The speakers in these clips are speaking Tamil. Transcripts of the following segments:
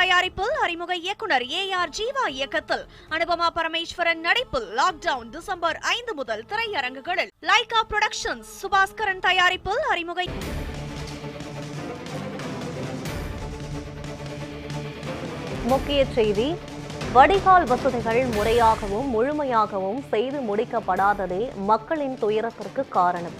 தயாரிப்பில் அறிமுக இயக்குனர் ஏ ஆர் ஜீவா இயக்கத்தில். அனுபமா பரமேஸ்வரன் நடிப்பில் லாக்டவுன் டிசம்பர் ஐந்து முதல் திரையரங்குகளில். லைகா புரொடக்ஷன்ஸ் சுபாஸ்கரன் தயாரிப்பில் அறிமுக முக்கிய செய்தி வடிகால் வசதிகள் முறையாகவும் முழுமையாகவும் செய்து முடிக்கப்படாததே மக்களின் துயரத்திற்கு காரணம்.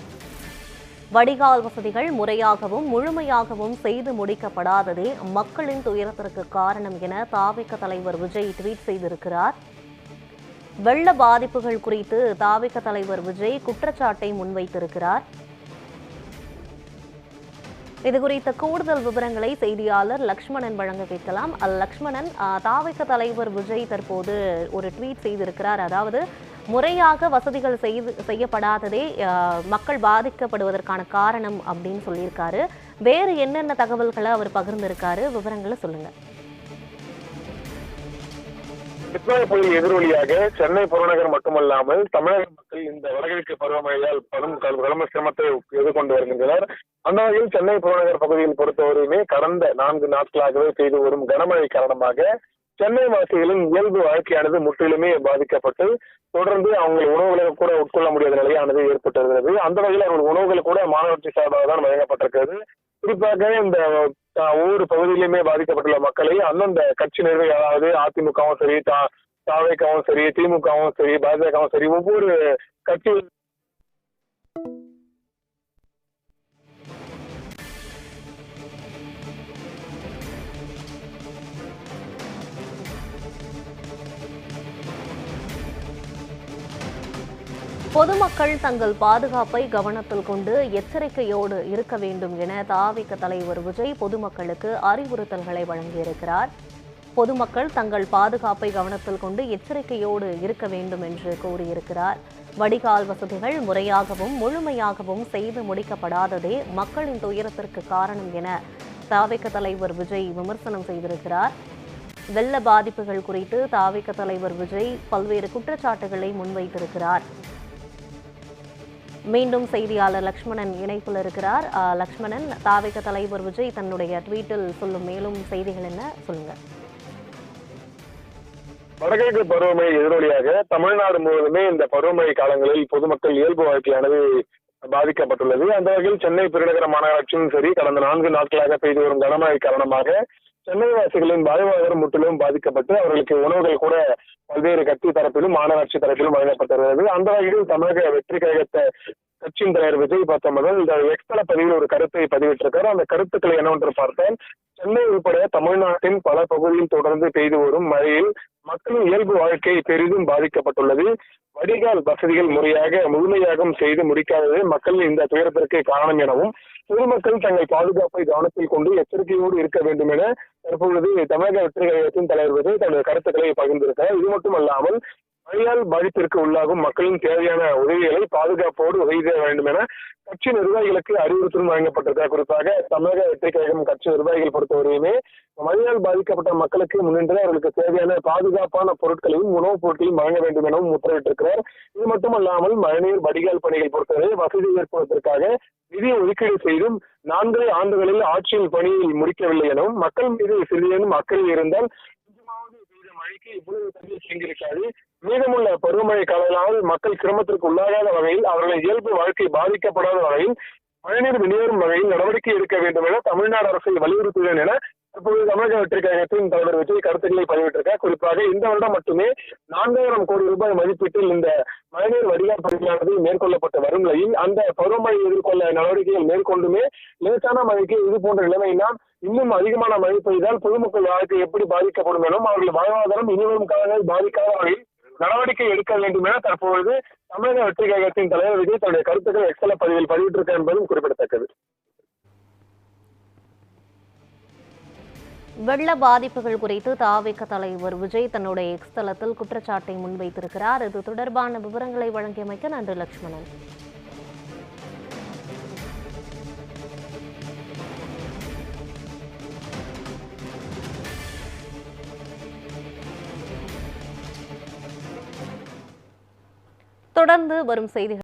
வடிகால் வசதிகள் முறையாகவும் முழுமையாகவும் செய்து முடிக்கப்படாததே மக்களின் துயரத்திற்கு காரணம் என தாவிக தலைவர் விஜய் ட்வீட் செய்திருக்கிறார். வெள்ள பாதிப்புகள் குறித்து தாவிக தலைவர் விஜய் குற்றச்சாட்டை முன்வைத்திருக்கிறார். இது குறித்த கூடுதல் விவரங்களை செய்தியாளர் லக்ஷ்மணன் வழங்க கேட்கலாம். லக்ஷ்மணன் தாவக தலைவர் விஜய் தற்போது ஒரு ட்வீட் செய்திருக்கிறார். அதாவது முறையாக வசதிகள் செய்து செய்யப்படாததே மக்கள் பாதிக்கப்படுவதற்கான காரணம் அப்படின்னு சொல்லியிருக்காரு. வேறு என்னென்ன தகவல்களை அவர் பகிர்ந்திருக்காரு? விவரங்களை சொல்லுங்கள் நித்வாய் புள்ளி எதிரொலியாக சென்னை புறநகர் மட்டுமல்லாமல் தமிழக மக்கள் இந்த வடகிழக்கு பருவமழையால் படும் கலம சிரமத்தை எதிர்கொண்டு வருகின்றனர். அந்த வகையில் சென்னை புறநகர் பகுதியில் பொறுத்தவரையுமே கடந்த நான்கு நாட்களாகவே பெய்து வரும் கனமழை காரணமாக சென்னை வாசிகளின் இயல்பு வாழ்க்கையானது முற்றிலுமே பாதிக்கப்பட்டு தொடர்ந்து அவங்க உணவுகளை கூட உட்கொள்ள முடியாத நிலையானது ஏற்பட்டு வருகிறது அந்த வகையில் அவர்கள் உணவுகள் கூட மாநகராட்சி சார்பாக தான் வழங்கப்பட்டிருக்கிறது. குறிப்பாக இந்த ஒவ்வொரு பகுதியிலுமே பாதிக்கப்பட்டுள்ள மக்களை அந்தந்த கட்சி நிர்வாகி அதாவது அதிமுகவும் சரி தா தாவேக்காவும் சரி திமுகவும் சரி பாஜகவும் சரி ஒவ்வொரு கட்சி பொதுமக்கள் தங்கள் பாதுகாப்பை கவனத்தில் கொண்டு எச்சரிக்கையோடு இருக்க வேண்டும் என தாவிக தலைவர் விஜய் பொதுமக்களுக்கு அறிவுறுத்தல்களை வழங்கியிருக்கிறார். பொதுமக்கள் தங்கள் பாதுகாப்பை கவனத்தில் கொண்டு எச்சரிக்கையோடு இருக்க வேண்டும் என்று கூறியிருக்கிறார். வடிகால் வசதிகள் முறையாகவும் முழுமையாகவும் செய்து முடிக்கப்படாததே மக்களின் துயரத்திற்கு காரணம் என தாவிக தலைவர் விஜய் விமர்சனம் செய்திருக்கிறார். வெள்ள பாதிப்புகள் குறித்து தாவிக தலைவர் விஜய் பல்வேறு குற்றச்சாட்டுகளை முன்வைத்திருக்கிறார். மீண்டும் செய்தியாளர் லக்ஷ்மணன் இணைப்பில் இருக்கிறார். அஹ், லக்ஷ்மணன் தாவிக தலைவர் விஜய் தன்னுடைய ட்வீட்டில் சொல்லும் மேலும் செய்திகள் என்ன சொல்லுங்க. வடகிழக்கு பருவமழை எதிரொலியாக தமிழ்நாடு முழுவதுமே இந்த பருவமழை காலங்களில் பொதுமக்கள் இயல்பு வாழ்க்கையானது பாதிக்கப்பட்டுள்ளது. அந்த வகையில் சென்னை பெருநகர மாநகராட்சியும் சரி கடந்த நான்கு நாட்களாக பெய்து வரும் கனமழை காரணமாக சென்னை வாசிகளின் வாழ்வாதாரம் முற்றிலும் பாதிக்கப்பட்டு அவர்களுக்கு உணவுகள் கூட பல்வேறு கட்சி தரப்பிலும் மாநகராட்சி தரப்பிலும் வழங்கப்பட்டு வருகிறது. அந்த வகையில் தமிழக வெற்றி கழகத்தை கட்சியின் தலைவர் விஜய் பார்த்த முதல் இந்த எக்ஸ்தல பதிவில் ஒரு கருத்தை பதிவிட்டிருக்காரு. அந்த கருத்துக்களை என்னவென்று பார்த்தால் சென்னை உட்பட தமிழ்நாட்டின் பல பகுதியில் தொடர்ந்து பெய்து வரும் மழையில் மக்களின் இயல்பு வாழ்க்கை பெரிதும் பாதிக்கப்பட்டுள்ளது. வடிகால் வசதிகள் முறையாக முழுமையாகவும் செய்து முடிக்காதது மக்களின் இந்த துயரத்திற்கு காரணம் எனவும் பொதுமக்கள் தங்கள் பாதுகாப்பை கவனத்தில் கொண்டு எச்சரிக்கையோடு இருக்க வேண்டும் என தற்பொழுது தமிழக வெற்றி கழகத்தின் தலைவர் தனது கருத்துக்களை பகிர்ந்திருக்கிறார். இது மட்டுமல்லாமல் மழையால் பாதிப்பிற்கு உள்ளாகும். மக்களின் தேவையான உதவிகளை பாதுகாப்போடு உதவி செய்ய வேண்டும் என கட்சி நிர்வாகிகளுக்கு அறிவுறுத்தலும் வழங்கப்பட்டிருக்கிறார் குறிப்பாக தமிழக வெற்றி கழகம் கட்சி நிர்வாகிகள் பொறுத்தவரையுமே மழையால் பாதிக்கப்பட்ட மக்களுக்கு முன்னின்று அவர்களுக்கு தேவையான பாதுகாப்பான பொருட்களையும் உணவுப் பொருட்களையும் வழங்க வேண்டும் எனவும் உத்தரவிட்டிருக்கிறார். இது மட்டுமல்லாமல் மழைநீர் வடிகால் பணிகள் பொறுத்தவரை வசதி ஏற்படுவதற்காக நிதி ஒதுக்கீடு செய்தும் நான்கு ஆண்டுகளில் ஆட்சியில் பணியில் முடிக்கவில்லை எனவும் மக்கள் மீது சிறிதேனும் அக்கறை இருந்தால் மழைக்கு இவ்வளவு தண்ணீர் தேங்கியிருக்காது. மீதமுள்ள பருவமழை காலங்களால் மக்கள் சிரமத்திற்கு உள்ளாகாத வகையில் அவர்களின் இயல்பு வாழ்க்கை பாதிக்கப்படாத வகையில் மழைநீர் வெளியேறும் வகையில் நடவடிக்கை எடுக்க வேண்டும் என தமிழ்நாடு அரசை வலியுறுத்துகிறேன் என தற்போது தமிழக வெற்றி கழகத்தின் தலைவர் விஜய் கருத்துக்களை பதிவிட்டிருக்கார் குறிப்பாக இந்த வருடம் மட்டுமே நான்காயிரம் கோடி ரூபாய் மதிப்பீட்டில் இந்த மழைநீர் வடிகால் பணியானது மேற்கொள்ளப்பட்டு வரும் நிலையில் அந்த பருவமழை எதிர்கொள்ள நடவடிக்கைகள் மேற்கொண்டுமே லேசான மழைக்கு இது போன்ற நிலைமையினால் இன்னும் அதிகமான மழை பெய்தால் பொதுமக்கள் வாழ்க்கை எப்படி பாதிக்கப்படும் எனவும் அவர்கள் வாழ்வாதாரம் இனிவரும் காலங்களில் பாதிக்காத வகையில் நடவடிக்கை எடுக்க வேண்டும் என தற்பொழுது தமிழக வெற்றி கழகத்தின் தலைவர் விஜய் தன்னுடைய கருத்துக்களை எக்ஸல பதிவில் பதிவிட்டிருக்க என்பதும் குறிப்பிடத்தக்கது. வெள்ள பாதிப்புகள் குறித்து தாவிக தலைவர் விஜய் தன்னுடைய எக்ஸ் தளத்தில் குற்றச்சாட்டை முன்வைத்திருக்கிறார். இது தொடர்பான விவரங்களை வழங்கியமைக்க நன்றி லட்சுமணன் தொடர்ந்து வரும் செய்திகள்.